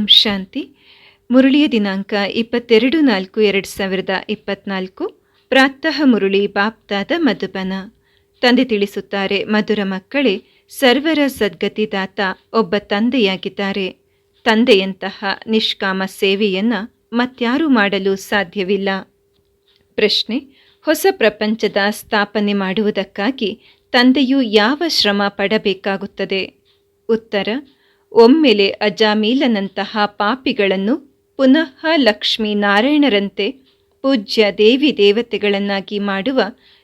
ಓಂ ಶಾಂತಿ. ಮುರುಳಿಯ ದಿನಾಂಕ ಇಪ್ಪತ್ತೆರಡು ನಾಲ್ಕು ಎರಡು ಸಾವಿರದ ಇಪ್ಪತ್ನಾಲ್ಕು. ಪ್ರಾತಃ ಮುರುಳಿ ಬಾಪ್ತಾದ ಮಧುಬನ. ತಂದೆ ತಿಳಿಸುತ್ತಾರೆ, ಮಧುರ ಮಕ್ಕಳೇ, ಸರ್ವರ ಸದ್ಗತಿದಾತ ಒಬ್ಬ ತಂದೆಯಾಗಿದ್ದಾರೆ. ತಂದೆಯಂತಹ ನಿಷ್ಕಾಮ ಸೇವೆಯನ್ನು ಮತ್ಯಾರೂ ಮಾಡಲು ಸಾಧ್ಯವಿಲ್ಲ. ಪ್ರಶ್ನೆ, ಹೊಸ ಪ್ರಪಂಚದ ಸ್ಥಾಪನೆ ಮಾಡುವುದಕ್ಕಾಗಿ ತಂದೆಯು ಯಾವ ಶ್ರಮ ಪಡಬೇಕಾಗುತ್ತದೆ? ಉತ್ತರ ಒಮ್ಮೆಲೆ ಅಜಾಮೀಲನಂತಹ ಪಾಪಿಗಳನ್ನು ಪುನಃ ಲಕ್ಷ್ಮೀ ನಾರಾಯಣರಂತೆ ಪೂಜ್ಯ ದೇವಿ ದೇವತೆಗಳನ್ನಾಗಿ ಮಾಡುವ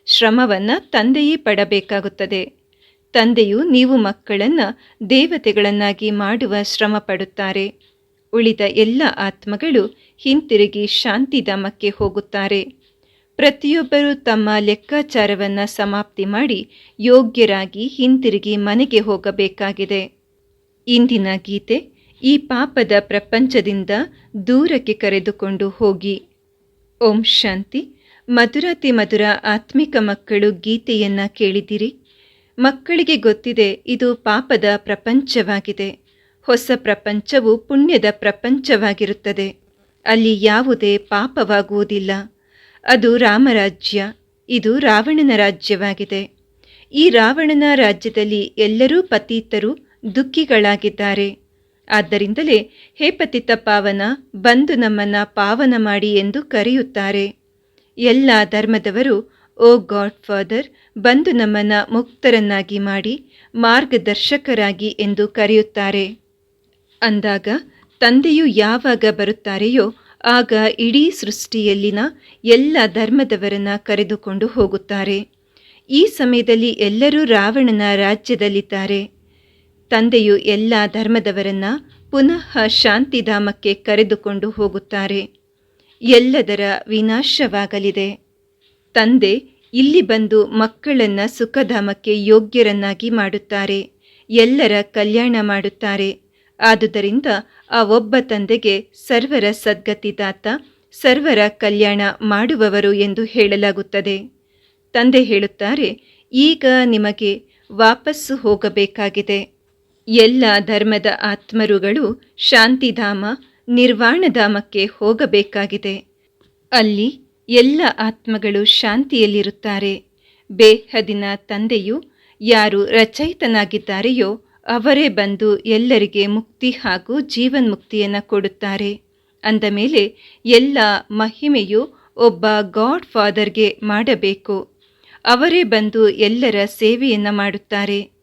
ಶ್ರಮವನ್ನು ತಂದೆಯೇ ಪಡಬೇಕಾಗುತ್ತದೆ. ತಂದೆಯು ನೀವು ಮಕ್ಕಳನ್ನು ದೇವತೆಗಳನ್ನಾಗಿ ಮಾಡುವ ಶ್ರಮ ಪಡುತ್ತಾರೆ ಉಳಿದ ಎಲ್ಲ ಆತ್ಮಗಳು ಹಿಂತಿರುಗಿ ಶಾಂತಿಧಾಮಕ್ಕೆ ಹೋಗುತ್ತಾರೆ. ಪ್ರತಿಯೊಬ್ಬರೂ ತಮ್ಮ ಲೆಕ್ಕಾಚಾರವನ್ನು ಸಮಾಪ್ತಿ ಮಾಡಿ ಯೋಗ್ಯರಾಗಿ ಹಿಂತಿರುಗಿ ಮನೆಗೆ ಹೋಗಬೇಕಾಗಿದೆ. ಇಂದಿನ ಗೀತೆ ಈ ಪಾಪದ ಪ್ರಪಂಚದಿಂದ ದೂರಕ್ಕೆ ಕರೆದುಕೊಂಡು ಹೋಗಿ. ಓಂ ಶಾಂತಿ. ಮಧುರಾತಿ ಮಧುರ ಆತ್ಮಿಕ ಮಕ್ಕಳು ಗೀತೆಯನ್ನ ಕೇಳಿದಿರಿ. ಮಕ್ಕಳಿಗೆ ಗೊತ್ತಿದೆ ಇದು ಪಾಪದ ಪ್ರಪಂಚವಾಗಿದೆ. ಹೊಸ ಪ್ರಪಂಚವು ಪುಣ್ಯದ ಪ್ರಪಂಚವಾಗಿರುತ್ತದೆ. ಅಲ್ಲಿ ಯಾವುದೇ ಪಾಪವಾಗುವುದಿಲ್ಲ. ಅದು ರಾಮರಾಜ್ಯ, ಇದು ರಾವಣನ ರಾಜ್ಯವಾಗಿದೆ. ಈ ರಾವಣನ ರಾಜ್ಯದಲ್ಲಿ ಎಲ್ಲರೂ ಪತೀತರು ದುಃಖಿಗಳಾಗಿದ್ದಾರೆ. ಆದ್ದರಿಂದಲೇ ಹೇ ಪತಿತ ಪಾವನ, ಬಂದು ನಮ್ಮನ್ನ ಪಾವನ ಮಾಡಿ ಎಂದು ಕರೆಯುತ್ತಾರೆ. ಎಲ್ಲ ಧರ್ಮದವರು, ಓ ಗಾಡ್ ಫಾದರ್, ಬಂದು ನಮ್ಮನ್ನ ಮುಕ್ತರನ್ನಾಗಿ ಮಾಡಿ ಮಾರ್ಗದರ್ಶಕರಾಗಿ ಎಂದು ಕರೆಯುತ್ತಾರೆ. ಅಂದಾಗ ತಂದೆಯು ಯಾವಾಗ ಬರುತ್ತಾರೆಯೋ ಆಗ ಇಡೀ ಸೃಷ್ಟಿಯಲ್ಲಿನ ಎಲ್ಲ ಧರ್ಮದವರನ್ನ ಕರೆದುಕೊಂಡು ಹೋಗುತ್ತಾರೆ. ಈ ಸಮಯದಲ್ಲಿ ಎಲ್ಲರೂ ರಾವಣನ ರಾಜ್ಯದಲ್ಲಿದ್ದಾರೆ. ತಂದೆಯು ಎಲ್ಲ ಧರ್ಮದವರನ್ನ ಪುನಃ ಶಾಂತಿಧಾಮಕ್ಕೆ ಕರೆದುಕೊಂಡು ಹೋಗುತ್ತಾರೆ. ಎಲ್ಲದರ ವಿನಾಶವಾಗಲಿದೆ. ತಂದೆ ಇಲ್ಲಿ ಬಂದು ಮಕ್ಕಳನ್ನ ಸುಖಧಾಮಕ್ಕೆ ಯೋಗ್ಯರನ್ನಾಗಿ ಮಾಡುತ್ತಾರೆ. ಎಲ್ಲರ ಕಲ್ಯಾಣ ಮಾಡುತ್ತಾರೆ. ಆದುದರಿಂದ ಆ ಒಬ್ಬ ತಂದೆಗೆ ಸರ್ವರ ಸದ್ಗತಿದಾತ, ಸರ್ವರ ಕಲ್ಯಾಣ ಮಾಡುವವರು ಎಂದು ಹೇಳಲಾಗುತ್ತದೆ. ತಂದೆ ಹೇಳುತ್ತಾರೆ, ಈಗ ನಿಮಗೆ ವಾಪಸ್ಸು ಹೋಗಬೇಕಾಗಿದೆ. ಎಲ್ಲ ಧರ್ಮದ ಆತ್ಮರುಗಳು ಶಾಂತಿಧಾಮ, ನಿರ್ವಾಣಧಾಮಕ್ಕೆ ಹೋಗಬೇಕಾಗಿದೆ. ಅಲ್ಲಿ ಎಲ್ಲ ಆತ್ಮಗಳು ಶಾಂತಿಯಲ್ಲಿರುತ್ತಾರೆ. ಬೇಹದಿನ ತಂದೆಯು ಯಾರು ರಚಯಿತನಾಗಿದ್ದಾರೆಯೋ ಅವರೇ ಬಂದು ಎಲ್ಲರಿಗೆ ಮುಕ್ತಿ ಹಾಗೂ ಜೀವನ್ಮುಕ್ತಿಯನ್ನು ಕೊಡುತ್ತಾರೆ. ಅಂದ ಮೇಲೆ ಎಲ್ಲ ಮಹಿಮೆಯು ಒಬ್ಬ ಗಾಡ್ ಫಾದರ್ಗೆ ಮಾಡಬೇಕು. ಅವರೇ ಬಂದು ಎಲ್ಲರ ಸೇವೆಯನ್ನು ಮಾಡುತ್ತಾರೆ.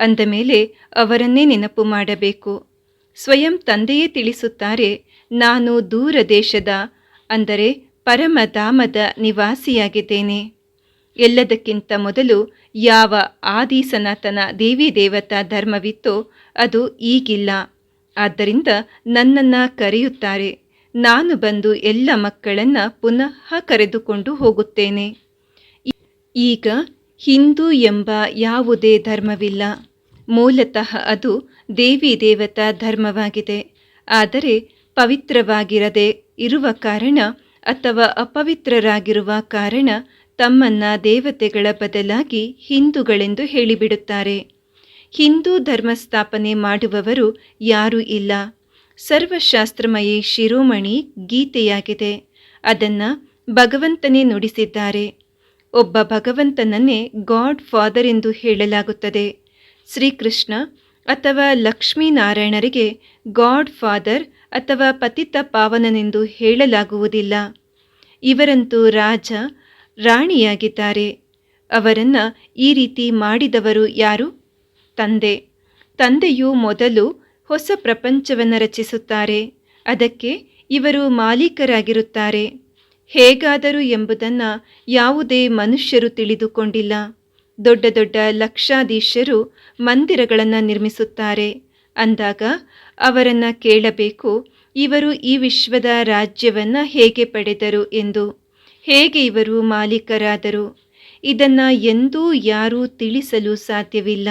ಅಂದ ಮೇಲೆ ಅವರನ್ನೇ ನೆನಪು ಮಾಡಬೇಕು. ಸ್ವಯಂ ತಂದೆಯೇ ತಿಳಿಸುತ್ತಾರೆ, ನಾನು ದೂರ ದೇಶದ, ಅಂದರೆ ಪರಮಧಾಮದ ನಿವಾಸಿಯಾಗಿದ್ದೇನೆ. ಎಲ್ಲದಕ್ಕಿಂತ ಮೊದಲು ಯಾವ ಆದಿ ಸನಾತನ ದೇವಿ ದೇವತಾ ಧರ್ಮವಿತ್ತೋ ಅದು ಈಗಿಲ್ಲ. ಆದ್ದರಿಂದ ನನ್ನನ್ನು ಕರೆಯುತ್ತಾರೆ. ನಾನು ಬಂದು ಎಲ್ಲ ಮಕ್ಕಳನ್ನು ಪುನಃ ಕರೆದುಕೊಂಡು ಹೋಗುತ್ತೇನೆ. ಈಗ ಹಿಂದೂ ಎಂಬ ಯಾವುದೇ ಧರ್ಮವಿಲ್ಲ. ಮೂಲತಃ ಅದು ದೇವಿ ದೇವತಾ ಧರ್ಮವಾಗಿದೆ. ಆದರೆ ಪವಿತ್ರವಾಗಿರದೆ ಇರುವ ಕಾರಣ ಅಥವಾ ಅಪವಿತ್ರರಾಗಿರುವ ಕಾರಣ ತಮ್ಮನ್ನ ದೇವತೆಗಳ ಬದಲಾಗಿ ಹಿಂದೂಗಳೆಂದು ಹೇಳಿಬಿಡುತ್ತಾರೆ. ಹಿಂದೂ ಧರ್ಮ ಸ್ಥಾಪನೆ ಮಾಡುವವರು ಯಾರೂ ಇಲ್ಲ. ಸರ್ವಶಾಸ್ತ್ರಮಯಿ ಶಿರೋಮಣಿ ಗೀತೆಯಾಗಿದೆ. ಅದನ್ನು ಭಗವಂತನೇ ನುಡಿಸಿದ್ದಾರೆ. ಒಬ್ಬ ಭಗವಂತನನ್ನೇ ಗಾಡ್ ಫಾದರ್ ಎಂದು ಹೇಳಲಾಗುತ್ತದೆ. ಶ್ರೀಕೃಷ್ಣ ಅಥವಾ ಲಕ್ಷ್ಮೀನಾರಾಯಣರಿಗೆ ಗಾಡ್ ಫಾದರ್ ಅಥವಾ ಪತಿತ ಪಾವನನೆಂದು ಹೇಳಲಾಗುವುದಿಲ್ಲ. ಇವರಂತೂ ರಾಜ, ರಾಣಿಯಾಗಿದ್ದಾರೆ. ಅವರನ್ನು ಈ ರೀತಿ ಮಾಡಿದವರು ಯಾರು? ತಂದೆ. ತಂದೆಯು ಮೊದಲು ಹೊಸ ಪ್ರಪಂಚವನ್ನು ರಚಿಸುತ್ತಾರೆ. ಅದಕ್ಕೆ ಇವರು ಮಾಲೀಕರಾಗಿರುತ್ತಾರೆ. ಹೇಗಾದರೂ ಎಂಬುದನ್ನು ಯಾವುದೇ ಮನುಷ್ಯರು ತಿಳಿದುಕೊಂಡಿಲ್ಲ. ದೊಡ್ಡ ದೊಡ್ಡ ಲಕ್ಷಾಧೀಶರು ಮಂದಿರಗಳನ್ನು ನಿರ್ಮಿಸುತ್ತಾರೆ. ಅಂದಾಗ ಅವರನ್ನು ಕೇಳಬೇಕು, ಇವರು ಈ ವಿಶ್ವದ ರಾಜ್ಯವನ್ನು ಹೇಗೆ ಪಡೆದರು ಎಂದು. ಹೇಗೆ ಇವರು ಮಾಲೀಕರಾದರು? ಇದನ್ನು ಎಂದೂ ಯಾರೂ ತಿಳಿಸಲು ಸಾಧ್ಯವಿಲ್ಲ.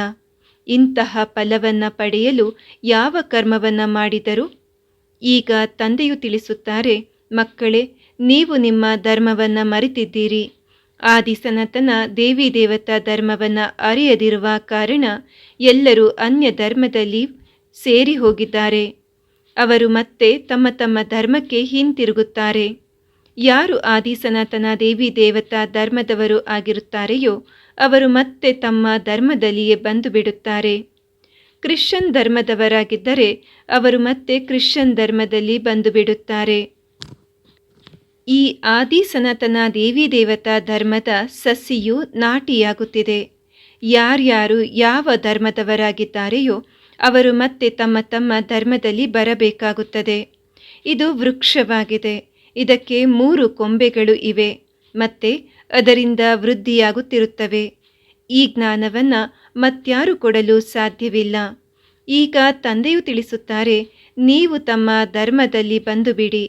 ಇಂತಹ ಫಲವನ್ನು ಪಡೆಯಲು ಯಾವ ಕರ್ಮವನ್ನು ಮಾಡಿದರು? ಈಗ ತಂದೆಯು ತಿಳಿಸುತ್ತಾರೆ, ಮಕ್ಕಳೇ, ನೀವು ನಿಮ್ಮ ಧರ್ಮವನ್ನು ಮರೆತಿದ್ದೀರಿ. ಆದಿ ಸನಾತನ ದೇವಿ ದೇವತಾ ಧರ್ಮವನ್ನು ಅರಿಯದಿರುವ ಕಾರಣ ಎಲ್ಲರೂ ಅನ್ಯ ಧರ್ಮದಲ್ಲಿ ಸೇರಿ ಹೋಗಿದ್ದಾರೆ. ಅವರು ಮತ್ತೆ ತಮ್ಮ ತಮ್ಮ ಧರ್ಮಕ್ಕೆ ಹಿಂತಿರುಗುತ್ತಾರೆ. ಯಾರು ಆದಿ ಸನಾತನ ದೇವಿ ದೇವತಾ ಧರ್ಮದವರು ಆಗಿರುತ್ತಾರೆಯೋ ಅವರು ಮತ್ತೆ ತಮ್ಮ ಧರ್ಮದಲ್ಲಿಯೇ ಬಂದು ಬಿಡುತ್ತಾರೆ ಕ್ರಿಶ್ಚನ್ ಧರ್ಮದವರಾಗಿದ್ದರೆ ಅವರು ಮತ್ತೆ ಕ್ರಿಶ್ಚನ್ ಧರ್ಮದಲ್ಲಿ ಬಂದು ಬಿಡುತ್ತಾರೆ ಈ ಆದಿ ಸನಾತನ ದೇವಿ ದೇವತಾ ಧರ್ಮದ ಸಸಿಯು ನಾಟಿಯಾಗುತ್ತಿದೆ. ಯಾರ್ಯಾರು ಯಾವ ಧರ್ಮದವರಾಗಿದ್ದಾರೆಯೋ ಅವರು ಮತ್ತೆ ತಮ್ಮ ತಮ್ಮ ಧರ್ಮದಲ್ಲಿ ಬರಬೇಕಾಗುತ್ತದೆ. ಇದು ವೃಕ್ಷವಾಗಿದೆ. ಇದಕ್ಕೆ ಮೂರು ಕೊಂಬೆಗಳು ಇವೆ. ಮತ್ತೆ ಅದರಿಂದ ವೃದ್ಧಿಯಾಗುತ್ತಿರುತ್ತವೆ. ಈ ಜ್ಞಾನವನ್ನು ಮತ್ಯಾರು ಕೊಡಲು ಸಾಧ್ಯವಿಲ್ಲ. ಈಗ ತಂದೆಯು ತಿಳಿಸುತ್ತಾರೆ, ನೀವು ತಮ್ಮ ಧರ್ಮದಲ್ಲಿ ಬಂದುಬಿಡಿ.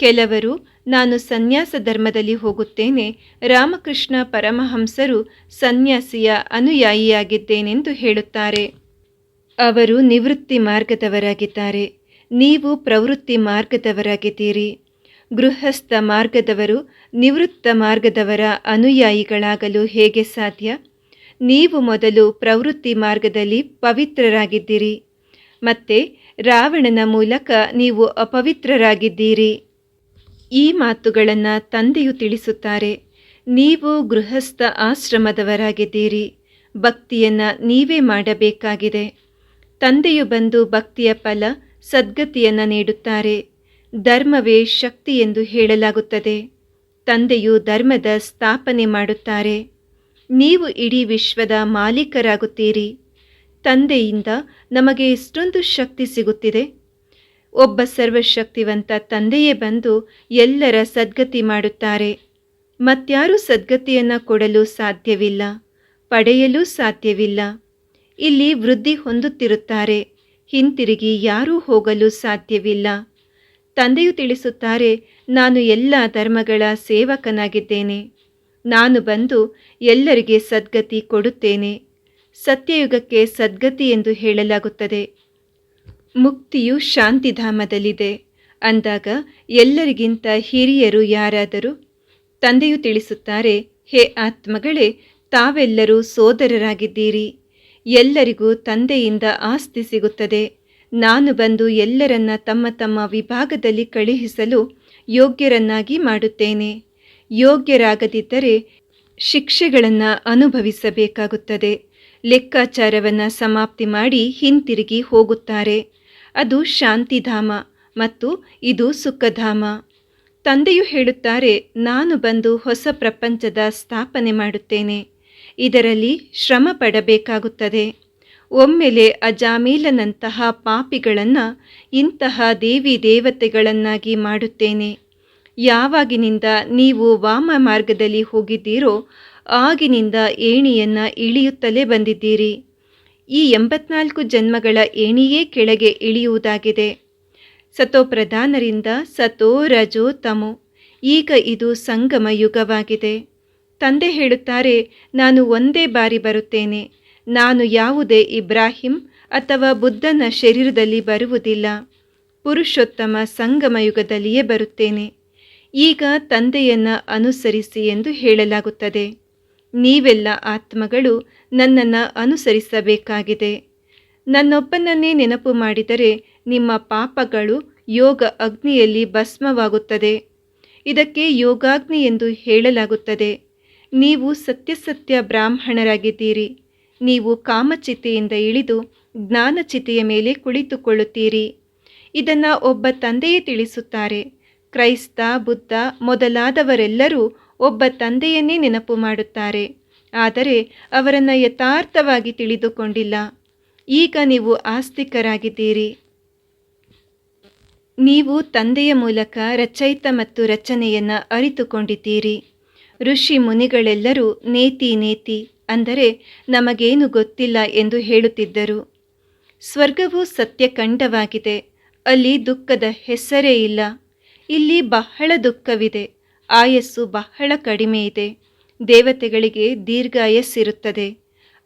ಕೆಲವರು ನಾನು ಸನ್ಯಾಸ ಧರ್ಮದಲ್ಲಿ ಹೋಗುತ್ತೇನೆ. ರಾಮಕೃಷ್ಣ ಪರಮಹಂಸರು ಸನ್ಯಾಸಿಯ ಅನುಯಾಯಿಯಾಗಿದ್ದೇನೆಂದು ಹೇಳುತ್ತಾರೆ. ಅವರು ನಿವೃತ್ತಿ ಮಾರ್ಗದವರಾಗಿದ್ದಾರೆ. ನೀವು ಪ್ರವೃತ್ತಿ ಮಾರ್ಗದವರಾಗಿದ್ದೀರಿ. ಗೃಹಸ್ಥ ಮಾರ್ಗದವರು ನಿವೃತ್ತ ಮಾರ್ಗದವರ ಅನುಯಾಯಿಗಳಾಗಲು ಹೇಗೆ ಸಾಧ್ಯ? ನೀವು ಮೊದಲು ಪ್ರವೃತ್ತಿ ಮಾರ್ಗದಲ್ಲಿ ಪವಿತ್ರರಾಗಿದ್ದೀರಿ. ಮತ್ತೆ ರಾವಣನ ಮೂಲಕ ನೀವು ಅಪವಿತ್ರರಾಗಿದ್ದೀರಿ. ಈ ಮಾತುಗಳನ್ನು ತಂದೆಯು ತಿಳಿಸುತ್ತಾರೆ. ನೀವು ಗೃಹಸ್ಥ ಆಶ್ರಮದವರಾಗಿದ್ದೀರಿ. ಭಕ್ತಿಯನ್ನು ನೀವೇ ಮಾಡಬೇಕಾಗಿದೆ. ತಂದೆಯು ಬಂದು ಭಕ್ತಿಯ ಫಲ, ಸದ್ಗತಿಯನ್ನು ನೀಡುತ್ತಾರೆ. ಧರ್ಮವೇ ಶಕ್ತಿ ಎಂದು ಹೇಳಲಾಗುತ್ತದೆ. ತಂದೆಯು ಧರ್ಮದ ಸ್ಥಾಪನೆ ಮಾಡುತ್ತಾರೆ. ನೀವು ಇಡೀ ವಿಶ್ವದ ಮಾಲೀಕರಾಗುತ್ತೀರಿ. ತಂದೆಯಿಂದ ನಮಗೆ ಎಷ್ಟೊಂದು ಶಕ್ತಿ ಸಿಗುತ್ತಿದೆ. ಒಬ್ಬ ಸರ್ವಶಕ್ತಿವಂತ ತಂದೆಯೇ ಬಂದು ಎಲ್ಲರ ಸದ್ಗತಿ ಮಾಡುತ್ತಾರೆ. ಮತ್ಯಾರೂ ಸದ್ಗತಿಯನ್ನು ಕೊಡಲು ಸಾಧ್ಯವಿಲ್ಲ, ಪಡೆಯಲು ಸಾಧ್ಯವಿಲ್ಲ. ಇಲ್ಲಿ ವೃದ್ಧಿ ಹೊಂದುತ್ತಿರುತ್ತಾರೆ, ಹಿಂತಿರುಗಿ ಯಾರೂ ಹೋಗಲು ಸಾಧ್ಯವಿಲ್ಲ. ತಂದೆಯು ತಿಳಿಸುತ್ತಾರೆ, ನಾನು ಎಲ್ಲ ಧರ್ಮಗಳ ಸೇವಕನಾಗಿದ್ದೇನೆ. ನಾನು ಬಂದು ಎಲ್ಲರಿಗೆ ಸದ್ಗತಿ ಕೊಡುತ್ತೇನೆ. ಸತ್ಯಯುಗಕ್ಕೆ ಸದ್ಗತಿ ಎಂದು ಹೇಳಲಾಗುತ್ತದೆ. ಮುಕ್ತಿಯು ಶಾಂತಿಧಾಮದಲ್ಲಿದೆ. ಅಂದಾಗ ಎಲ್ಲರಿಗಿಂತ ಹಿರಿಯರು ಯಾರಾದರೂ? ತಂದೆಯು ತಿಳಿಸುತ್ತಾರೆ, ಹೇ ಆತ್ಮಗಳೇ, ತಾವೆಲ್ಲರೂ ಸೋದರರಾಗಿದ್ದೀರಿ. ಎಲ್ಲರಿಗೂ ತಂದೆಯಿಂದ ಆಸ್ತಿ ಸಿಗುತ್ತದೆ. ನಾನು ಬಂದು ಎಲ್ಲರನ್ನ ತಮ್ಮ ತಮ್ಮ ವಿಭಾಗದಲ್ಲಿ ಕಳುಹಿಸಲು ಯೋಗ್ಯರನ್ನಾಗಿ ಮಾಡುತ್ತೇನೆ. ಯೋಗ್ಯರಾಗದಿದ್ದರೆ ಶಿಕ್ಷೆಗಳನ್ನು ಅನುಭವಿಸಬೇಕಾಗುತ್ತದೆ. ಲೆಕ್ಕಾಚಾರವನ್ನು ಸಮಾಪ್ತಿ ಮಾಡಿ ಹಿಂತಿರುಗಿ ಹೋಗುತ್ತಾರೆ. ಅದು ಶಾಂತಿಧಾಮ ಮತ್ತು ಇದು ಸುಖಧಾಮ. ತಂದೆಯು ಹೇಳುತ್ತಾರೆ, ನಾನು ಬಂದು ಹೊಸ ಪ್ರಪಂಚದ ಸ್ಥಾಪನೆ ಮಾಡುತ್ತೇನೆ. ಇದರಲ್ಲಿ ಶ್ರಮ ಪಡಬೇಕಾಗುತ್ತದೆ. ಒಮ್ಮೆಲೆ ಅಜಾಮೀಲನಂತಹ ಪಾಪಿಗಳನ್ನು ಇಂತಹ ದೇವಿ ದೇವತೆಗಳನ್ನಾಗಿ ಮಾಡುತ್ತೇನೆ. ಯಾವಾಗಿನಿಂದ ನೀವು ವಾಮ ಮಾರ್ಗದಲ್ಲಿ ಹೋಗಿದ್ದೀರೋ, ಆಗಿನಿಂದ ಏಣಿಯನ್ನು ಇಳಿಯುತ್ತಲೇ ಬಂದಿದ್ದೀರಿ. ಈ ಎಂಬತ್ನಾಲ್ಕು ಜನ್ಮಗಳ ಏಣಿಯೇ ಕೆಳಗೆ ಇಳಿಯುವುದಾಗಿದೆ. ಸತೋ ಪ್ರಧಾನರಿಂದ ಸತೋ ರಜೋ ತಮೋ ಈಗ ಇದು ಸಂಗಮ ಯುಗವಾಗಿದೆ. ತಂದೆ ಹೇಳುತ್ತಾರೆ, ನಾನು ಒಂದೇ ಬಾರಿ ಬರುತ್ತೇನೆ. ನಾನು ಯಾವುದೇ ಇಬ್ರಾಹಿಂ ಅಥವಾ ಬುದ್ಧನ ಶರೀರದಲ್ಲಿ ಬರುವುದಿಲ್ಲ. ಪುರುಷೋತ್ತಮ ಸಂಗಮ ಯುಗದಲ್ಲಿಯೇ ಬರುತ್ತೇನೆ. ಈಗ ತಂದೆಯನ್ನು ಅನುಸರಿಸಿ ಎಂದು ಹೇಳಲಾಗುತ್ತದೆ. ನೀವೆಲ್ಲ ಆತ್ಮಗಳು ನನ್ನನ್ನು ಅನುಸರಿಸಬೇಕಾಗಿದೆ. ನನ್ನೊಬ್ಬನನ್ನೇ ನೆನಪು ಮಾಡಿದರೆ ನಿಮ್ಮ ಪಾಪಗಳು ಯೋಗ ಅಗ್ನಿಯಲ್ಲಿ ಭಸ್ಮವಾಗುತ್ತದೆ. ಇದಕ್ಕೆ ಯೋಗಾಗ್ನಿ ಎಂದು ಹೇಳಲಾಗುತ್ತದೆ. ನೀವು ಸತ್ಯಸತ್ಯ ಬ್ರಾಹ್ಮಣರಾಗಿದ್ದೀರಿ. ನೀವು ಕಾಮಚಿತೆಯಿಂದ ಇಳಿದು ಜ್ಞಾನಚಿತೆಯ ಮೇಲೆ ಕುಳಿತುಕೊಳ್ಳುತ್ತೀರಿ. ಇದನ್ನು ಒಬ್ಬ ತಂದೆಯೇ ತಿಳಿಸುತ್ತಾರೆ. ಕ್ರೈಸ್ತ, ಬುದ್ಧ ಮೊದಲಾದವರೆಲ್ಲರೂ ಒಬ್ಬ ತಂದೆಯನ್ನೇ ನೆನಪು ಮಾಡುತ್ತಾರೆ. ಆದರೆ ಅವರನ್ನು ಯಥಾರ್ಥವಾಗಿ ತಿಳಿದುಕೊಂಡಿಲ್ಲ. ಈಗ ನೀವು ಆಸ್ತಿಕರಾಗಿದ್ದೀರಿ. ನೀವು ತಂದೆಯ ಮೂಲಕ ರಚಯಿತ ಮತ್ತು ರಚನೆಯನ್ನು ಅರಿತುಕೊಂಡಿದ್ದೀರಿ. ಋಷಿ ಮುನಿಗಳೆಲ್ಲರೂ ನೇತಿ ನೇತಿ ಅಂದರೆ ನಮಗೇನು ಗೊತ್ತಿಲ್ಲ ಎಂದು ಹೇಳುತ್ತಿದ್ದರು. ಸ್ವರ್ಗವು ಸತ್ಯಖಂಡವಾಗಿದೆ. ಅಲ್ಲಿ ದುಃಖದ ಹೆಸರೇ ಇಲ್ಲ. ಇಲ್ಲಿ ಬಹಳ ದುಃಖವಿದೆ. ಆಯಸ್ಸು ಬಹಳ ಕಡಿಮೆ ಇದೆ. ದೇವತೆಗಳಿಗೆ ದೀರ್ಘಾಯಸ್ಸಿರುತ್ತದೆ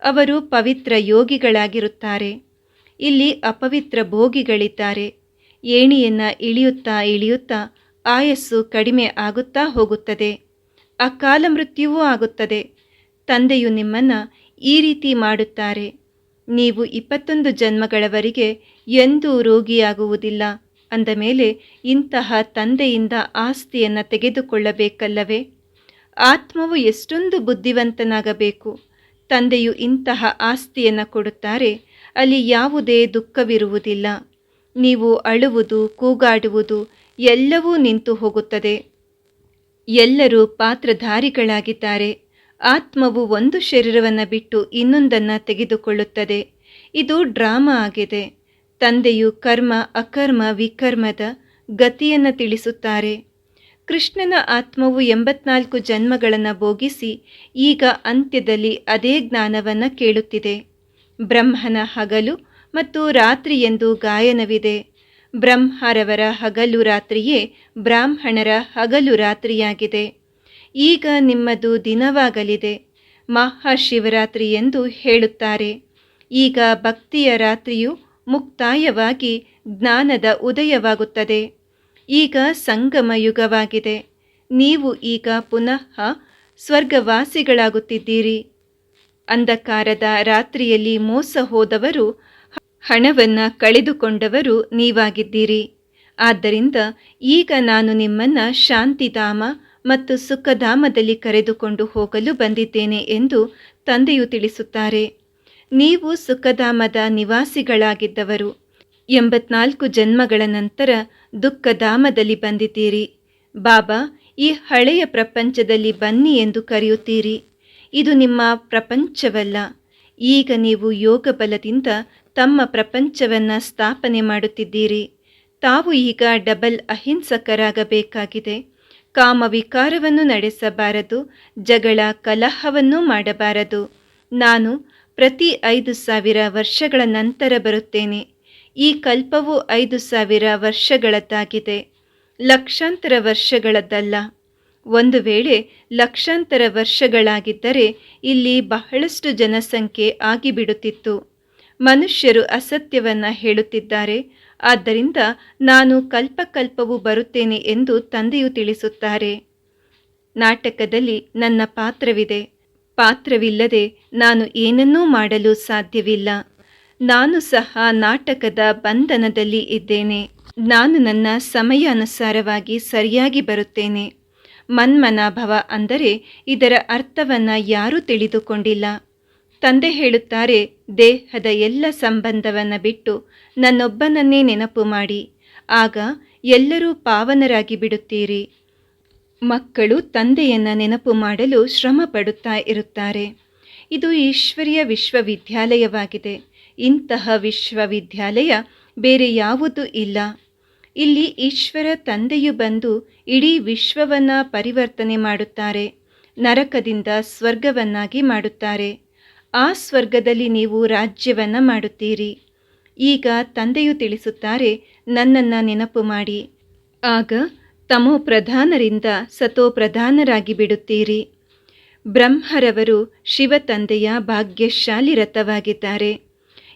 ಅವರು ಪವಿತ್ರ ಯೋಗಿಗಳಾಗಿರುತ್ತಾರೆ. ಇಲ್ಲಿ ಅಪವಿತ್ರ ಭೋಗಿಗಳಿದ್ದಾರೆ. ಏಣಿಯನ್ನು ಇಳಿಯುತ್ತಾ ಇಳಿಯುತ್ತಾ ಆಯಸ್ಸು ಕಡಿಮೆ ಆಗುತ್ತಾ ಹೋಗುತ್ತದೆ. ಅಕಾಲ ಮೃತ್ಯುವೂ ಆಗುತ್ತದೆ. ತಂದೆಯು ನಿಮ್ಮನ್ನು ಈ ರೀತಿ ಮಾಡುತ್ತಾರೆ. ನೀವು ಇಪ್ಪತ್ತೊಂದು ಜನ್ಮಗಳವರೆಗೆ ಎಂದೂ ರೋಗಿಯಾಗುವುದಿಲ್ಲ. ಅಂದ ಮೇಲೆ ಇಂತಹ ತಂದೆಯಿಂದ ಆಸ್ತಿಯನ್ನು ತೆಗೆದುಕೊಳ್ಳಬೇಕಲ್ಲವೇ? ಆತ್ಮವು ಎಷ್ಟೊಂದು ಬುದ್ಧಿವಂತನಾಗಬೇಕು. ತಂದೆಯು ಇಂತಹ ಆಸ್ತಿಯನ್ನು ಕೊಡುತ್ತಾರೆ, ಅಲ್ಲಿ ಯಾವುದೇ ದುಃಖವಿರುವುದಿಲ್ಲ. ನೀವು ಅಳುವುದು, ಕೂಗಾಡುವುದು ಎಲ್ಲವೂ ನಿಂತು ಹೋಗುತ್ತದೆ. ಎಲ್ಲರೂ ಪಾತ್ರಧಾರಿಗಳಾಗಿದ್ದಾರೆ. ಆತ್ಮವು ಒಂದು ಶರೀರವನ್ನು ಬಿಟ್ಟು ಇನ್ನೊಂದನ್ನು ತೆಗೆದುಕೊಳ್ಳುತ್ತದೆ. ಇದು ಡ್ರಾಮಾ ಆಗಿದೆ. ತಂದೆಯು ಕರ್ಮ, ಅಕರ್ಮ, ವಿಕರ್ಮದ ಗತಿಯನ್ನು ತಿಳಿಸುತ್ತಾರೆ. ಕೃಷ್ಣನ ಆತ್ಮವು ಎಂಬತ್ನಾಲ್ಕು ಜನ್ಮಗಳನ್ನು ಭೋಗಿಸಿ ಈಗ ಅಂತ್ಯದಲ್ಲಿ ಅದೇ ಜ್ಞಾನವನ್ನು ಕೇಳುತ್ತಿದೆ. ಬ್ರಹ್ಮನ ಹಗಲು ಮತ್ತು ರಾತ್ರಿ ಎಂದು ಗಾಯನವಿದೆ. ಬ್ರಹ್ಮರವರ ಹಗಲು ರಾತ್ರಿಯೇ ಬ್ರಾಹ್ಮಣರ ಹಗಲು ರಾತ್ರಿಯಾಗಿದೆ. ಈಗ ನಿಮ್ಮದು ದಿನವಾಗಲಿದೆ. ಮಹಾಶಿವರಾತ್ರಿ ಎಂದು ಹೇಳುತ್ತಾರೆ. ಈಗ ಭಕ್ತಿಯ ರಾತ್ರಿಯು ಮುಕ್ತಾಯವಾಗಿ ಜ್ಞಾನದ ಉದಯವಾಗುತ್ತದೆ. ಈಗ ಸಂಗಮ ಯುಗವಾಗಿದೆ ನೀವು ಈಗ ಪುನಃ ಸ್ವರ್ಗವಾಸಿಗಳಾಗುತ್ತಿದ್ದೀರಿ. ಅಂಧಕಾರದ ರಾತ್ರಿಯಲ್ಲಿ ಮೋಸ ಹೋದವರು, ಹಣವನ್ನು ಕಳೆದುಕೊಂಡವರು ನೀವಾಗಿದ್ದೀರಿ. ಆದ್ದರಿಂದ ಈಗ ನಾನು ನಿಮ್ಮನ್ನು ಶಾಂತಿಧಾಮ ಮತ್ತು ಸುಖಧಾಮದಲ್ಲಿ ಕರೆದುಕೊಂಡು ಹೋಗಲು ಬಂದಿದ್ದೇನೆ ಎಂದು ತಂದೆಯು ತಿಳಿಸುತ್ತಾರೆ. ನೀವು ಸುಖಧಾಮದ ನಿವಾಸಿಗಳಾಗಿದ್ದವರು. ಎಂಬತ್ನಾಲ್ಕು ಜನ್ಮಗಳ ನಂತರ ದುಃಖಧಾಮದಲ್ಲಿ ಬಂದಿದ್ದೀರಿ. ಬಾಬಾ, ಈ ಹಳೆಯ ಪ್ರಪಂಚದಲ್ಲಿ ಬನ್ನಿ ಎಂದು ಕರೆಯುತ್ತೀರಿ. ಇದು ನಿಮ್ಮ ಪ್ರಪಂಚವಲ್ಲ. ಈಗ ನೀವು ಯೋಗ ಬಲದಿಂದ ತಮ್ಮ ಪ್ರಪಂಚವನ್ನು ಸ್ಥಾಪನೆ ಮಾಡುತ್ತಿದ್ದೀರಿ. ತಾವು ಈಗ ಡಬಲ್ ಅಹಿಂಸಕರಾಗಬೇಕಾಗಿದೆ. ಕಾಮವಿಕಾರವನ್ನು ನಡೆಸಬಾರದು, ಜಗಳ ಕಲಹವನ್ನು ಮಾಡಬಾರದು. ನಾನು ಪ್ರತಿ ಐದು ಸಾವಿರ ವರ್ಷಗಳ ನಂತರ ಬರುತ್ತೇನೆ. ಈ ಕಲ್ಪವು ಐದು ಸಾವಿರ ವರ್ಷಗಳದ್ದಾಗಿದೆ. ಲಕ್ಷಾಂತರ ವರ್ಷಗಳದ್ದಲ್ಲ. ಒಂದು ವೇಳೆ ಲಕ್ಷಾಂತರ ವರ್ಷಗಳಾಗಿದ್ದರೆ ಇಲ್ಲಿ ಬಹಳಷ್ಟು ಜನಸಂಖ್ಯೆ ಆಗಿಬಿಡುತ್ತಿತ್ತು. ಮನುಷ್ಯರು ಅಸತ್ಯವನ್ನು ಹೇಳುತ್ತಿದ್ದಾರೆ. ಆದ್ದರಿಂದ ನಾನು ಕಲ್ಪಕಲ್ಪವು ಬರುತ್ತೇನೆ ಎಂದು ತಂದೆಯು ತಿಳಿಸುತ್ತಾರೆ. ನಾಟಕದಲ್ಲಿ ನನ್ನ ಪಾತ್ರವಿದೆ. ಪಾತ್ರವಿಲ್ಲದೆ ನಾನು ಏನನ್ನೂ ಮಾಡಲು ಸಾಧ್ಯವಿಲ್ಲ. ನಾನು ಸಹ ನಾಟಕದ ಬಂಧನದಲ್ಲಿ ಇದ್ದೇನೆ. ನಾನು ನನ್ನ ಸಮಯಾನುಸಾರವಾಗಿ ಸರಿಯಾಗಿ ಬರುತ್ತೇನೆ. ಮನ್ಮನಾಭವ ಅಂದರೆ ಇದರ ಅರ್ಥವನ್ನು ಯಾರೂ ತಿಳಿದುಕೊಂಡಿಲ್ಲ. ತಂದೆ ಹೇಳುತ್ತಾರೆ, ದೇಹದ ಎಲ್ಲ ಸಂಬಂಧವನ್ನು ಬಿಟ್ಟು ನನ್ನೊಬ್ಬನನ್ನೇ ನೆನಪು ಮಾಡಿ. ಆಗ ಎಲ್ಲರೂ ಪಾವನರಾಗಿ ಬಿಡುತ್ತೀರಿ. ಮಕ್ಕಳು ತಂದೆಯನ್ನು ನೆನಪು ಮಾಡಲು ಶ್ರಮ ಪಡುತ್ತಾ ಇರುತ್ತಾರೆ. ಇದು ಈಶ್ವರಿಯ ವಿಶ್ವವಿದ್ಯಾಲಯವಾಗಿದೆ. ಇಂತಹ ವಿಶ್ವವಿದ್ಯಾಲಯ ಬೇರೆ ಯಾವುದೂ ಇಲ್ಲ. ಇಲ್ಲಿ ಈಶ್ವರ ತಂದೆಯು ಬಂದು ಇಡೀ ವಿಶ್ವವನ್ನು ಪರಿವರ್ತನೆ ಮಾಡುತ್ತಾರೆ. ನರಕದಿಂದ ಸ್ವರ್ಗವನ್ನಾಗಿ ಮಾಡುತ್ತಾರೆ. ಆ ಸ್ವರ್ಗದಲ್ಲಿ ನೀವು ರಾಜ್ಯವನ್ನು ಮಾಡುತ್ತೀರಿ. ಈಗ ತಂದೆಯು ತಿಳಿಸುತ್ತಾರೆ, ನನ್ನನ್ನು ನೆನಪು ಮಾಡಿ. ಆಗ ತಮೋ ಪ್ರಧಾನರಿಂದ ಸತೋ ಪ್ರಧಾನರಾಗಿ ಬಿಡುತ್ತೀರಿ. ಬ್ರಹ್ಮರವರು ಶಿವ ತಂದೆಯ ಭಾಗ್ಯಶಾಲಿ ರಥವಾಗಿದ್ದಾರೆ.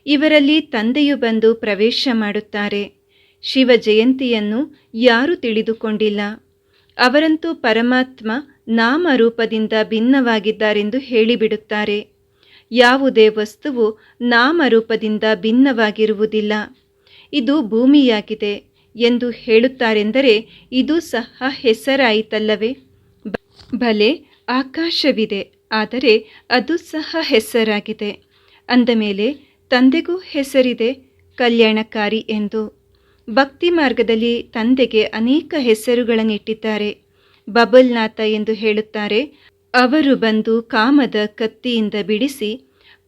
ಇವರಲ್ಲಿ ತಂದೆಯು ಬಂದು ಪ್ರವೇಶ ಮಾಡುತ್ತಾರೆ. ಶಿವ ಜಯಂತಿಯನ್ನು ಯಾರೂ ತಿಳಿದುಕೊಂಡಿಲ್ಲ. ಅವರಂತೂ ಪರಮಾತ್ಮ ನಾಮರೂಪದಿಂದ ಭಿನ್ನವಾಗಿದ್ದಾರೆಂದು ಹೇಳಿಬಿಡುತ್ತಾರೆ. ಯಾವುದೇ ವಸ್ತುವು ನಾಮರೂಪದಿಂದ ಭಿನ್ನವಾಗಿರುವುದಿಲ್ಲ. ಇದು ಭೂಮಿಯಾಗಿದೆ. ಎಂದು ಹೇಳುತ್ತಾರೆಂದರೆ ಇದು ಸಹ ಹೆಸರಾಯಿತಲ್ಲವೇ? ಭಲೆ, ಆಕಾಶವಿದೆ, ಆದರೆ ಅದು ಸಹ ಹೆಸರಾಗಿದೆ. ಅಂದ ಮೇಲೆ, ತಂದೆಗೂ ಹೆಸರಿದೆ, ಕಲ್ಯಾಣಕಾರಿ ಎಂದು. ಭಕ್ತಿ ಮಾರ್ಗದಲ್ಲಿ ತಂದೆಗೆ ಅನೇಕ ಹೆಸರುಗಳನ್ನಿಟ್ಟಿದ್ದಾರೆ. ಬಬಲ್ನಾಥ ಎಂದು ಹೇಳುತ್ತಾರೆ, ಅವರು ಬಂದು ಕಾಮದ ಕತ್ತಿಯಿಂದ ಬಿಡಿಸಿ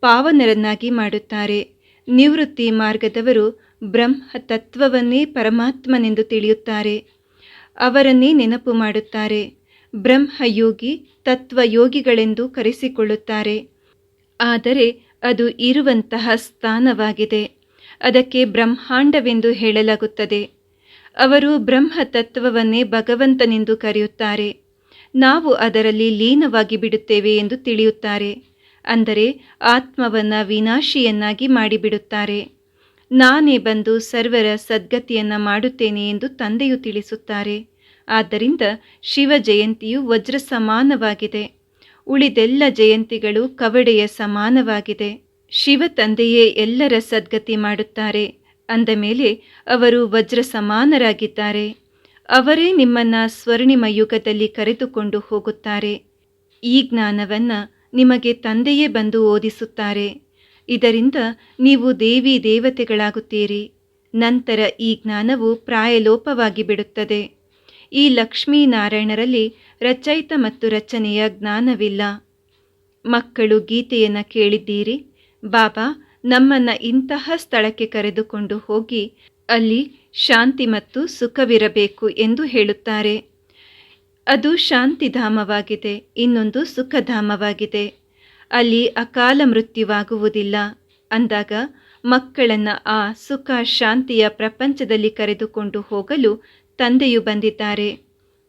ಪಾವನರನ್ನಾಗಿ ಮಾಡುತ್ತಾರೆ. ನಿವೃತ್ತಿ ಮಾರ್ಗದವರು ಬ್ರಹ್ಮ ತತ್ವವನ್ನೇ ಪರಮಾತ್ಮನೆಂದು ತಿಳಿಯುತ್ತಾರೆ. ಅವರನ್ನೇ ನೆನಪು ಮಾಡುತ್ತಾರೆ. ಬ್ರಹ್ಮಯೋಗಿ ತತ್ವಯೋಗಿಗಳೆಂದು ಕರೆಸಿಕೊಳ್ಳುತ್ತಾರೆ. ಆದರೆ ಅದು ಇರುವಂತಹ ಸ್ಥಾನವಾಗಿದೆ. ಅದಕ್ಕೆ ಬ್ರಹ್ಮಾಂಡವೆಂದು ಹೇಳಲಾಗುತ್ತದೆ. ಅವರು ಬ್ರಹ್ಮ ತತ್ವವನ್ನೇ ಭಗವಂತನೆಂದು ಕರೆಯುತ್ತಾರೆ. ನಾವು ಅದರಲ್ಲಿ ಲೀನವಾಗಿ ಬಿಡುತ್ತೇವೆ ಎಂದು ತಿಳಿಯುತ್ತಾರೆ. ಅಂದರೆ ಆತ್ಮವನ್ನು ವಿನಾಶಿಯನ್ನಾಗಿ ಮಾಡಿಬಿಡುತ್ತಾರೆ. ನಾನೇ ಬಂದು ಸರ್ವರ ಸದ್ಗತಿಯನ್ನು ಮಾಡುತ್ತೇನೆ ಎಂದು ತಂದೆಯು ತಿಳಿಸುತ್ತಾರೆ. ಆದ್ದರಿಂದ ಶಿವ ಜಯಂತಿಯು ವಜ್ರ ಸಮಾನವಾಗಿದೆ ಉಳಿದೆಲ್ಲ ಜಯಂತಿಗಳು ಕವಡೆಯ ಸಮಾನವಾಗಿದೆ. ಶಿವ ತಂದೆಯೇ ಎಲ್ಲರ ಸದ್ಗತಿ ಮಾಡುತ್ತಾರೆ. ಅಂದ ಮೇಲೆ ಅವರು ವಜ್ರ ಸಮಾನರಾಗಿದ್ದಾರೆ ಅವರೇ ನಿಮ್ಮನ್ನು ಸ್ವರ್ಣಿಮ ಯುಗದಲ್ಲಿ ಕರೆದುಕೊಂಡು ಹೋಗುತ್ತಾರೆ. ಈ ಜ್ಞಾನವನ್ನು ನಿಮಗೆ ತಂದೆಯೇ ಬಂದು ಓದಿಸುತ್ತಾರೆ. ಇದರಿಂದ ನೀವು ದೇವಿ ದೇವತೆಗಳಾಗುತ್ತೀರಿ. ನಂತರ ಈ ಜ್ಞಾನವು ಪ್ರಾಯಲೋಪವಾಗಿ ಬಿಡುತ್ತದೆ. ಈ ಲಕ್ಷ್ಮೀನಾರಾಯಣರಲ್ಲಿ ರಚಯಿತ ಮತ್ತು ರಚನೆಯ ಜ್ಞಾನವಿಲ್ಲ. ಮಕ್ಕಳು ಗೀತೆಯನ್ನು ಕೇಳಿದ್ದೀರಿ. ಬಾಬಾ ನಮ್ಮನ್ನು ಇಂತಹ ಸ್ಥಳಕ್ಕೆ ಕರೆದುಕೊಂಡು ಹೋಗಿ ಅಲ್ಲಿ ಶಾಂತಿ ಮತ್ತು ಸುಖವಿರಬೇಕು ಎಂದು ಹೇಳುತ್ತಾರೆ. ಅದು ಶಾಂತಿಧಾಮವಾಗಿದೆ, ಇನ್ನೊಂದು ಸುಖಧಾಮವಾಗಿದೆ. ಅಲ್ಲಿ ಅಕಾಲ ಮೃತ್ಯುವಾಗುವುದಿಲ್ಲ ಅಂದಾಗ ಮಕ್ಕಳನ್ನು ಆ ಸುಖ ಶಾಂತಿಯ ಪ್ರಪಂಚದಲ್ಲಿ ಕರೆದುಕೊಂಡು ಹೋಗಲು ತಂದೆಯು ಬಂದಿದ್ದಾರೆ.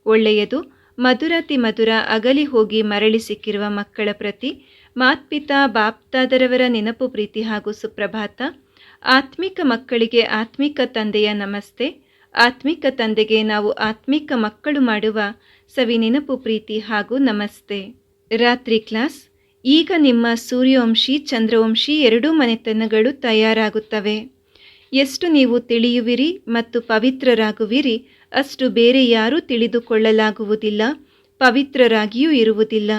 ಒಳ್ಳೆಯದು, ಮಧುರಾತಿ ಮಧುರ ಅಗಲಿ ಹೋಗಿ ಮರಳಿ ಸಿಕ್ಕಿರುವ ಮಕ್ಕಳ ಪ್ರತಿ ಮಾತ್ಪಿತಾ ಬಾಪ್ತಾದರವರ ನೆನಪು ಪ್ರೀತಿ ಹಾಗೂ ಸುಪ್ರಭಾತ. ಆತ್ಮಿಕ ಮಕ್ಕಳಿಗೆ ಆತ್ಮಿಕ ತಂದೆಯ ನಮಸ್ತೆ. ಆತ್ಮಿಕ ತಂದೆಗೆ ನಾವು ಆತ್ಮಿಕ ಮಕ್ಕಳು ಮಾಡುವ ಸವಿ ನೆನಪು ಪ್ರೀತಿ ಹಾಗೂ ನಮಸ್ತೆ. ರಾತ್ರಿ ಕ್ಲಾಸ್ ಈಗ ನಿಮ್ಮ ಸೂರ್ಯವಂಶಿ, ಚಂದ್ರವಂಶಿ ಎರಡೂ ಮನೆತನಗಳು ತಯಾರಾಗುತ್ತವೆ. ಎಷ್ಟು ನೀವು ತಿಳಿಯುವಿರಿ ಮತ್ತು ಪವಿತ್ರರಾಗುವಿರಿ, ಅಷ್ಟು ಬೇರೆ ಯಾರೂ ತಿಳಿದುಕೊಳ್ಳಲಾಗುವುದಿಲ್ಲ, ಪವಿತ್ರರಾಗಿಯೂ ಇರುವುದಿಲ್ಲ.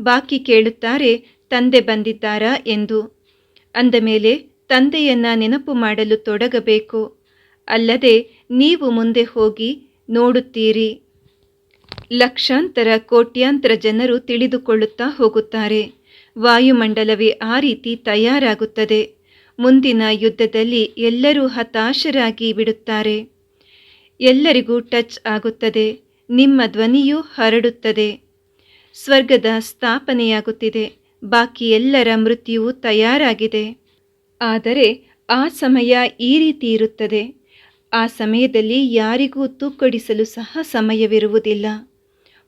ಬಾಕಿ ಕೇಳುತ್ತಾರೆ, ತಂದೆ ಬಂದಿದ್ದಾರಾ? ಎಂದು. ಅಂದ ಮೇಲೆ, ತಂದೆಯನ್ನ ನೆನಪು ಮಾಡಲು ತೊಡಗಬೇಕು. ಅಲ್ಲದೆ, ನೀವು ಮುಂದೆ ಹೋಗಿ ನೋಡುತ್ತೀರಿ. ಲಕ್ಷಾಂತರ ಕೋಟ್ಯಾಂತರ ಜನರು ತಿಳಿದುಕೊಳ್ಳುತ್ತಾ ಹೋಗುತ್ತಾರೆ. ವಾಯುಮಂಡಲವೇ ಆ ರೀತಿ ತಯಾರಾಗುತ್ತದೆ. ಮುಂದಿನ ಯುದ್ಧದಲ್ಲಿ ಎಲ್ಲರೂ ಹತಾಶರಾಗಿ ಬಿಡುತ್ತಾರೆ. ಎಲ್ಲರಿಗೂ ಟಚ್ ಆಗುತ್ತದೆ. ನಿಮ್ಮ ಧ್ವನಿಯೂ ಹರಡುತ್ತದೆ. ಸ್ವರ್ಗದ ಸ್ಥಾಪನೆಯಾಗುತ್ತಿದೆ. ಬಾಕಿ ಎಲ್ಲರ ಮೃತ್ಯುವು ತಯಾರಾಗಿದೆ. ಆದರೆ ಆ ಸಮಯ ಈ ರೀತಿ ಇರುತ್ತದೆ. ಆ ಸಮಯದಲ್ಲಿ ಯಾರಿಗೂ ತೂಕಡಿಸಲು ಸಹ ಸಮಯವಿರುವುದಿಲ್ಲ.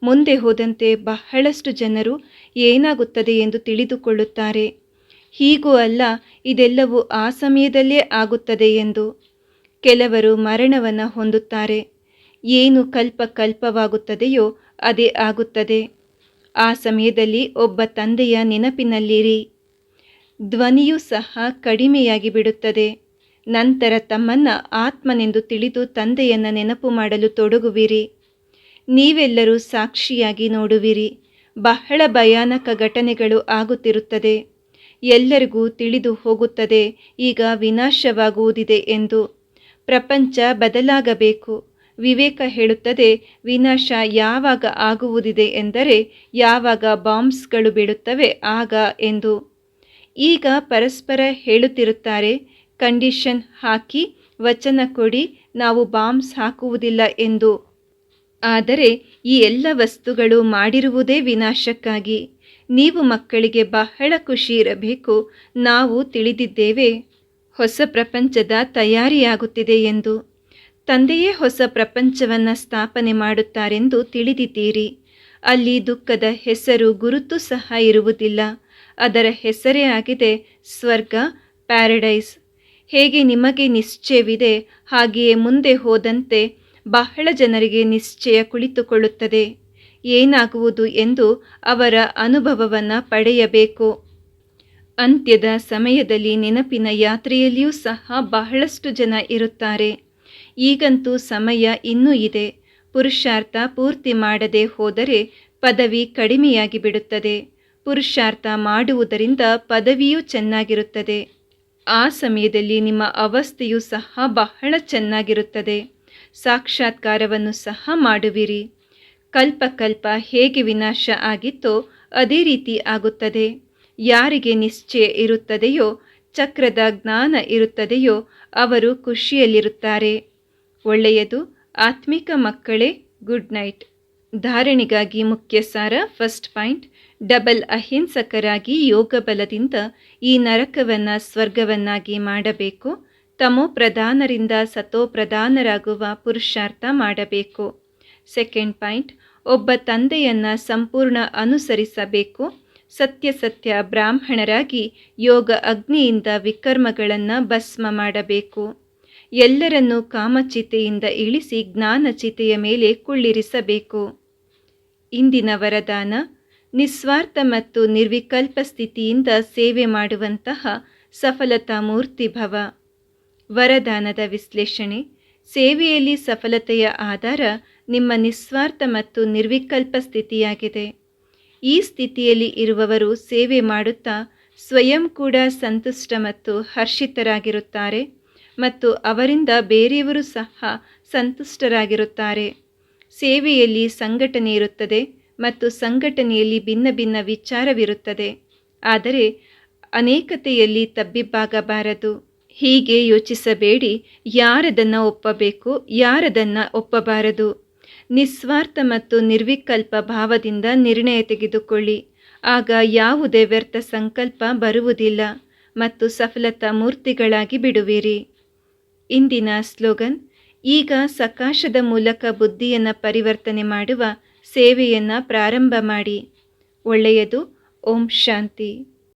ಮುಂದೆ ಹೋದಂತೆ ಬಹಳಷ್ಟು ಜನರು ಏನಾಗುತ್ತದೆ ಎಂದು ತಿಳಿದುಕೊಳ್ಳುತ್ತಾರೆ. ಹೀಗೂ ಅಲ್ಲ, ಇದೆಲ್ಲವೂ ಆ ಸಮಯದಲ್ಲೇ ಆಗುತ್ತದೆ ಎಂದು ಕೆಲವರು ಮರಣವನ್ನು ಹೊಂದುತ್ತಾರೆ. ಏನು ಕಲ್ಪ ಕಲ್ಪವಾಗುತ್ತದೆಯೋ ಅದೇ ಆಗುತ್ತದೆ. ಆ ಸಮಯದಲ್ಲಿ ಒಬ್ಬ ತಂದೆಯ ನೆನಪಿನಲ್ಲಿರಿ. ಧ್ವನಿಯೂ ಸಹ ಕಡಿಮೆಯಾಗಿ ಬಿಡುತ್ತದೆ. ನಂತರ ತಮ್ಮನ್ನು ಆತ್ಮನೆಂದು ತಿಳಿದು ತಂದೆಯನ್ನು ನೆನಪು ಮಾಡಲು ತೊಡಗುವಿರಿ. ನೀವೆಲ್ಲರೂ ಸಾಕ್ಷಿಯಾಗಿ ನೋಡುವಿರಿ. ಬಹಳ ಭಯಾನಕ ಘಟನೆಗಳು ಆಗುತ್ತಿರುತ್ತದೆ. ಎಲ್ಲರಿಗೂ ತಿಳಿದು ಹೋಗುತ್ತದೆ, ಈಗ ವಿನಾಶವಾಗುವುದಿದೆ ಎಂದು. ಪ್ರಪಂಚ ಬದಲಾಗಬೇಕು. ವಿವೇಕ ಹೇಳುತ್ತದೆ, ವಿನಾಶ ಯಾವಾಗ ಆಗುವುದಿದೆ ಎಂದರೆ ಯಾವಾಗ ಬಾಂಬ್ಸ್ಗಳು ಬೀಳುತ್ತವೆ ಆಗ ಎಂದು. ಈಗ ಪರಸ್ಪರ ಹೇಳುತ್ತಿರುತ್ತಾರೆ ಕಂಡೀಷನ್ ಹಾಕಿ, ವಚನ ಕೊಡಿ, ನಾವು ಬಾಂಬ್ಸ್ ಹಾಕುವುದಿಲ್ಲ ಎಂದು. ಆದರೆ ಈ ಎಲ್ಲ ವಸ್ತುಗಳು ಮಾಡಿರುವುದೇ ವಿನಾಶಕ್ಕಾಗಿ. ನೀವು ಮಕ್ಕಳಿಗೆ ಬಹಳ ಖುಷಿ ಇರಬೇಕು, ನಾವು ತಿಳಿದಿದ್ದೇವೆ. ಹೊಸ ಪ್ರಪಂಚದ ತಯಾರಿಯಾಗುತ್ತಿದೆ ಎಂದು. ತಂದೆಯೇ ಹೊಸ ಪ್ರಪಂಚವನ್ನು ಸ್ಥಾಪನೆ ಮಾಡುತ್ತಾರೆಂದು ತಿಳಿದಿದ್ದೀರಿ. ಅಲ್ಲಿ ದುಃಖದ ಹೆಸರು, ಗುರುತು ಸಹ ಇರುವುದಿಲ್ಲ. ಅದರ ಹೆಸರೇ ಆಗಿದೆ, ಸ್ವರ್ಗ, ಪ್ಯಾರಡೈಸ್. ಹೇಗೆ ನಿಮಗೆ ನಿಶ್ಚಯವಿದೆ ಹಾಗೆಯೇ ಮುಂದೆ ಹೋದಂತೆ ಬಹಳ ಜನರಿಗೆ ನಿಶ್ಚಯ ಕುಳಿತುಕೊಳ್ಳುತ್ತದೆ. ಏನಾಗುವುದು ಎಂದು ಅವರ ಅನುಭವವನ್ನು ಪಡೆಯಬೇಕು. ಅಂತ್ಯದ ಸಮಯದಲ್ಲಿ ನೆನಪಿನ ಯಾತ್ರೆಯಲ್ಲಿಯೂ ಸಹ ಬಹಳಷ್ಟು ಜನ ಇರುತ್ತಾರೆ. ಈಗಂತೂ ಸಮಯ ಇನ್ನೂ ಇದೆ. ಪುರುಷಾರ್ಥ ಪೂರ್ತಿ ಮಾಡದೆ ಹೋದರೆ ಪದವಿ ಕಡಿಮೆಯಾಗಿ ಬಿಡುತ್ತದೆ. ಪುರುಷಾರ್ಥ ಮಾಡುವುದರಿಂದ ಪದವಿಯೂ ಚೆನ್ನಾಗಿರುತ್ತದೆ. ಆ ಸಮಯದಲ್ಲಿ ನಿಮ್ಮ ಅವಸ್ಥೆಯು ಸಹ ಬಹಳ ಚೆನ್ನಾಗಿರುತ್ತದೆ. ಸಾಕ್ಷಾತ್ಕಾರವನ್ನು ಸಹ ಮಾಡುವಿರಿ. ಕಲ್ಪ ಕಲ್ಪ ಹೇಗೆ ವಿನಾಶ ಆಗಿತ್ತೋ ಅದೇ ರೀತಿ ಆಗುತ್ತದೆ. ಯಾರಿಗೆ ನಿಶ್ಚಯ ಇರುತ್ತದೆಯೋ, ಚಕ್ರದ ಜ್ಞಾನ ಇರುತ್ತದೆಯೋ ಅವರು ಖುಷಿಯಲ್ಲಿರುತ್ತಾರೆ. ಒಳ್ಳೆಯದು, ಆತ್ಮಿಕ ಮಕ್ಕಳೇ, ಗುಡ್ ನೈಟ್. ಧಾರಣೆಗಾಗಿ ಮುಖ್ಯ ಸಾರ ಫಸ್ಟ್ ಪಾಯಿಂಟ್. ಡಬಲ್ ಅಹಿಂಸಕರಾಗಿ ಯೋಗ ಬಲದಿಂದ ಈ ನರಕವನ್ನು ಸ್ವರ್ಗವನ್ನಾಗಿ ಮಾಡಬೇಕು. ತಮೋ ಪ್ರಧಾನರಿಂದ ಸತೋ ಪ್ರಧಾನರಾಗುವ ಪುರುಷಾರ್ಥ ಮಾಡಬೇಕು. ಸೆಕೆಂಡ್ ಪಾಯಿಂಟ್, ಒಬ್ಬ ತಂದೆಯನ್ನು ಸಂಪೂರ್ಣ ಅನುಸರಿಸಬೇಕು. ಸತ್ಯ ಸತ್ಯ ಬ್ರಾಹ್ಮಣರಾಗಿ ಯೋಗ ಅಗ್ನಿಯಿಂದ ವಿಕರ್ಮಗಳನ್ನು ಭಸ್ಮ ಮಾಡಬೇಕು. ಎಲ್ಲರನ್ನೂ ಕಾಮಚಿತೆಯಿಂದ ಇಳಿಸಿ ಜ್ಞಾನಚಿತೆಯ ಮೇಲೆ ಕುಳ್ಳಿರಿಸಬೇಕು. ಇಂದಿನ ವರದಾನ ನಿಸ್ವಾರ್ಥ ಮತ್ತು ನಿರ್ವಿಕಲ್ಪ ಸ್ಥಿತಿಯಿಂದ ಸೇವೆ ಮಾಡುವಂತಹ ಸಫಲತಾ ಮೂರ್ತಿ ಭವ. ವರದಾನದ ವಿಶ್ಲೇಷಣೆ. ಸೇವೆಯಲ್ಲಿ ಸಫಲತೆಯ ಆಧಾರ ನಿಮ್ಮ ನಿಸ್ವಾರ್ಥ ಮತ್ತು ನಿರ್ವಿಕಲ್ಪ ಸ್ಥಿತಿಯಾಗಿದೆ. ಈ ಸ್ಥಿತಿಯಲ್ಲಿ ಇರುವವರು ಸೇವೆ ಮಾಡುತ್ತಾ ಸ್ವಯಂ ಕೂಡ ಸಂತುಷ್ಟ ಮತ್ತು ಹರ್ಷಿತರಾಗಿರುತ್ತಾರೆ ಮತ್ತು ಅವರಿಂದ ಬೇರೆಯವರು ಸಹ ಸಂತುಷ್ಟರಾಗಿರುತ್ತಾರೆ. ಸೇವೆಯಲ್ಲಿ ಸಂಘಟನೆ ಇರುತ್ತದೆ. ಮತ್ತು ಸಂಘಟನೆಯಲ್ಲಿ ಭಿನ್ನ ಭಿನ್ನ ವಿಚಾರವಿರುತ್ತದೆ. ಆದರೆ ಅನೇಕತೆಯಲ್ಲಿ ತಬ್ಬಿಬ್ಬಾಗಬಾರದು. ಹೀಗೆ ಯೋಚಿಸಬೇಡಿ, ಯಾರದನ್ನು ಒಪ್ಪಬೇಕು, ಯಾರದನ್ನು ಒಪ್ಪಬಾರದು. ನಿಸ್ವಾರ್ಥ ಮತ್ತು ನಿರ್ವಿಕಲ್ಪ ಭಾವದಿಂದ ನಿರ್ಣಯ ತೆಗೆದುಕೊಳ್ಳಿ. ಆಗ ಯಾವುದೇ ವ್ಯರ್ಥ ಸಂಕಲ್ಪ ಬರುವುದಿಲ್ಲ ಮತ್ತು ಸಫಲತಾ ಮೂರ್ತಿಗಳಾಗಿ ಬಿಡುವಿರಿ. ಇಂದಿನ ಸ್ಲೋಗನ್, ಈಗ ಸಕಾಶದ ಮೂಲಕ ಬುದ್ಧಿಯನ್ನು ಪರಿವರ್ತನೆ ಮಾಡುವ ಸೇವೆಯನ್ನು ಪ್ರಾರಂಭ ಮಾಡಿ. ಒಳ್ಳೆಯದು. ಓಂ ಶಾಂತಿ.